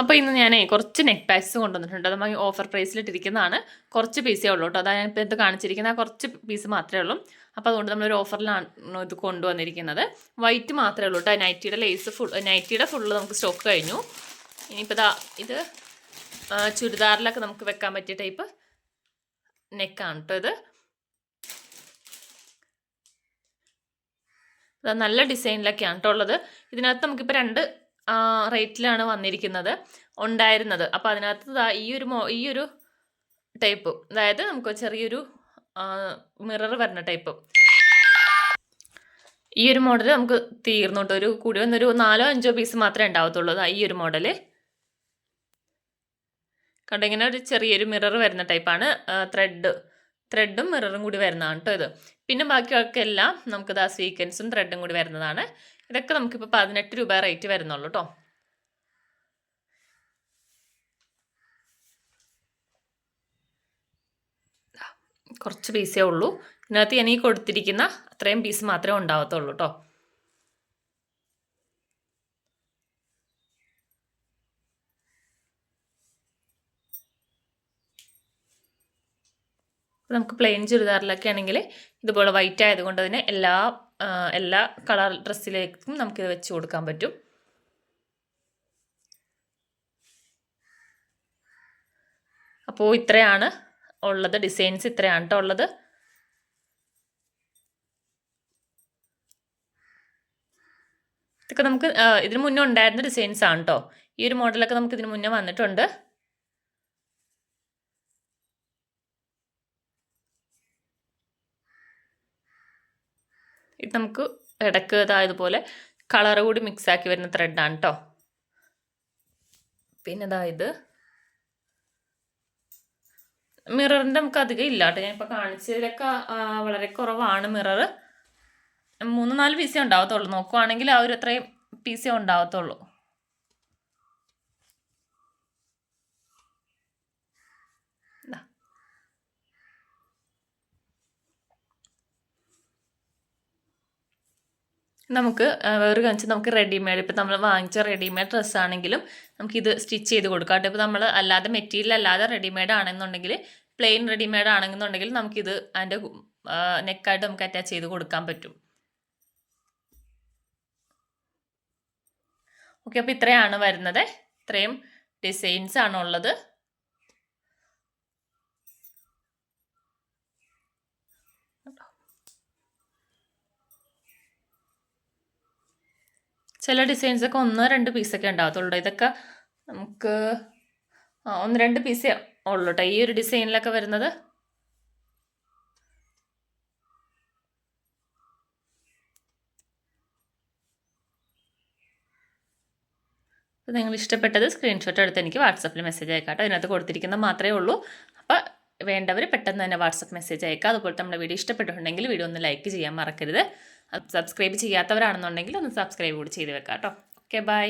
അപ്പോൾ ഇന്ന് ഞാൻ കുറച്ച് നെക്ക് പാക്സ് കൊണ്ടുവന്നിട്ടുണ്ട്. അത് നമ്മൾ ഓഫർ പ്രൈസിലിട്ടിരിക്കുന്നതാണ് കുറച്ച് പീസേ ഉള്ളൂ കേട്ടോ. അതാണ് ഇപ്പോൾ ഇത് കാണിച്ചിരിക്കുന്ന കുറച്ച് പീസ് മാത്രമേ ഉള്ളൂ. അപ്പോൾ അതുകൊണ്ട് നമ്മളൊരു ഓഫറിലാണ് ഇത് കൊണ്ടുവന്നിരിക്കുന്നത്. വൈറ്റ് മാത്രമേ ഉള്ളൂ കേട്ടോ. നൈറ്റിയുടെ ലേസ് ഫുൾ നൈറ്റിയുടെ ഫുള്ള് നമുക്ക് സ്റ്റോക്ക് കഴിഞ്ഞു. ഇനിയിപ്പോൾ ഇതാ ഇത് ചുരിദാറിലൊക്കെ നമുക്ക് വെക്കാൻ പറ്റിയ ടൈപ്പ് നെക്കാണ് കേട്ടോ ഇത്. ഇത് നല്ല ഡിസൈനിലൊക്കെയാണ് കേട്ടോ ഉള്ളത്. ഇതിനകത്ത് നമുക്കിപ്പോൾ രണ്ട് റേറ്റിലാണ് വന്നിരിക്കുന്നത് ഉണ്ടായിരുന്നത്. അപ്പോൾ അതിനകത്ത് ഈ ഒരു മോ ഈ ഒരു ടൈപ്പ് അതായത് നമുക്ക് ചെറിയൊരു മിറർ വരുന്ന ടൈപ്പ്. ഈ ഒരു മോഡൽ നമുക്ക് തീർന്നു കേട്ടോ. ഒരു കൂടി വന്നൊരു നാലോ അഞ്ചോ പീസ് മാത്രമേ ഉണ്ടാവത്തുള്ളൂ. ഈ ഒരു മോഡൽ. കണ്ടോ? ഇങ്ങനെ ഒരു ചെറിയൊരു മിറർ വരുന്ന ടൈപ്പാണ്. ത്രെഡ് ത്രെഡും മിററും കൂടി വരുന്നതാണ് കേട്ടോ ഇത്. പിന്നെ ബാക്കിയൊക്കെ എല്ലാം നമുക്ക് ദാ സീക്വൻസും ത്രെഡും കൂടി വരുന്നതാണ്. ഇതൊക്കെ നമുക്കിപ്പോൾ പതിനെട്ട് രൂപ റേറ്റ് വരുന്നുള്ളൂ കേട്ടോ കുറച്ച് പീസേ ഉള്ളൂ. ഇതിനകത്ത് ഈ കൊടുത്തിരിക്കുന്ന അത്രയും പീസ് മാത്രമേ ഉണ്ടാവത്തുള്ളൂ കേട്ടോ നമുക്ക് പ്ലെയിൻ ചുരിദാറിലൊക്കെ ആണെങ്കിൽ ഇതുപോലെ വൈറ്റ് ആയതുകൊണ്ട് തന്നെ എല്ലാ എല്ലാ കളർ ഡ്രസ്സിലേക്കും നമുക്കിത് വെച്ച് കൊടുക്കാൻ പറ്റും. അപ്പോൾ ഇത്രയാണ് ഉള്ളത്. ഡിസൈൻസ് ഇത്രയാണ് ഉള്ളത്. ഇതൊക്കെ നമുക്ക് ഇതിന് മുന്നേ ഉണ്ടായിരുന്ന ഡിസൈൻസ് ആണ് കേട്ടോ ഈ ഒരു മോഡലൊക്കെ നമുക്ക് ഇതിന് മുന്നേ വന്നിട്ടുണ്ട്. ഇത് നമുക്ക് ഇടയ്ക്ക് ഇതായതുപോലെ കളർ കൂടി മിക്സ് ആക്കി വരുന്ന ത്രെഡാണ് കേട്ടോ പിന്നെ ഇതായത് മിററിന്റെ നമുക്ക് അധികം ഇല്ല കേട്ടോ ഞാനിപ്പോൾ കാണിച്ചതിലൊക്കെ വളരെ കുറവാണ് മിറർ മൂന്ന് നാല് പീസേ ഉണ്ടാവത്തുള്ളൂ. നോക്കുവാണെങ്കിൽ ആ ഒരു അത്രയും പീസേ ഉണ്ടാവത്തുള്ളൂ ദാ. നമുക്ക് വേറൊരു വേറെ കാണിച്ച് നമുക്ക് റെഡിമെയ്ഡ് ഇപ്പം നമ്മൾ വാങ്ങിച്ച റെഡിമെയ്ഡ് ഡ്രസ്സാണെങ്കിലും നമുക്കിത് സ്റ്റിച്ച് ചെയ്ത് കൊടുക്കാം കേട്ടോ. ഇപ്പോൾ നമ്മൾ അല്ലാതെ മെറ്റീരിയൽ അല്ലാതെ റെഡിമെയ്ഡ് ആണെന്നുണ്ടെങ്കിൽ പ്ലെയിൻ റെഡിമെയ്ഡ് ആണെന്നുണ്ടെങ്കിൽ നമുക്കിത് അതിന്റെ നെക്കായിട്ട് നമുക്ക് അറ്റാച്ച് ചെയ്ത് കൊടുക്കാൻ പറ്റും. ഓക്കെ അപ്പോൾ ഇത്രയാണ് വരുന്നത്. ഇത്രയും ഡിസൈൻസ് ആണ് ചില ഡിസൈൻസ് ഒക്കെ ഒന്നോ രണ്ട് പീസൊക്കെ ഉണ്ടാകത്തുള്ളൂ. ഇതൊക്കെ നമുക്ക് ഒന്ന് രണ്ട് പീസേ ഉള്ളൂ കേട്ടോ ഈ ഒരു ഡിസൈനിലൊക്കെ വരുന്നത്. നിങ്ങൾ ഇഷ്ടപ്പെട്ടത് സ്ക്രീൻഷോട്ട് എടുത്ത് എനിക്ക് വാട്സപ്പിൽ മെസ്സേജ് അയക്കാം കേട്ടോ അതിനകത്ത് കൊടുത്തിരിക്കുന്നത് മാത്രമേ ഉള്ളൂ. അപ്പോൾ വേണ്ടവർ പെട്ടെന്ന് തന്നെ വാട്സപ്പ് മെസ്സേജ് അയക്കുക. അതുപോലെ നമ്മുടെ വീഡിയോ ഇഷ്ടപ്പെട്ടിട്ടുണ്ടെങ്കിൽ വീഡിയോ ഒന്ന് ലൈക്ക് ചെയ്യാൻ മറക്കരുത്. സബ്സ്ക്രൈബ് ചെയ്യാത്തവരാണെന്നുണ്ടെങ്കിൽ ഒന്ന് സബ്സ്ക്രൈബ് കൂടി ചെയ്ത് വെക്കാം കേട്ടോ ഓക്കെ ബൈ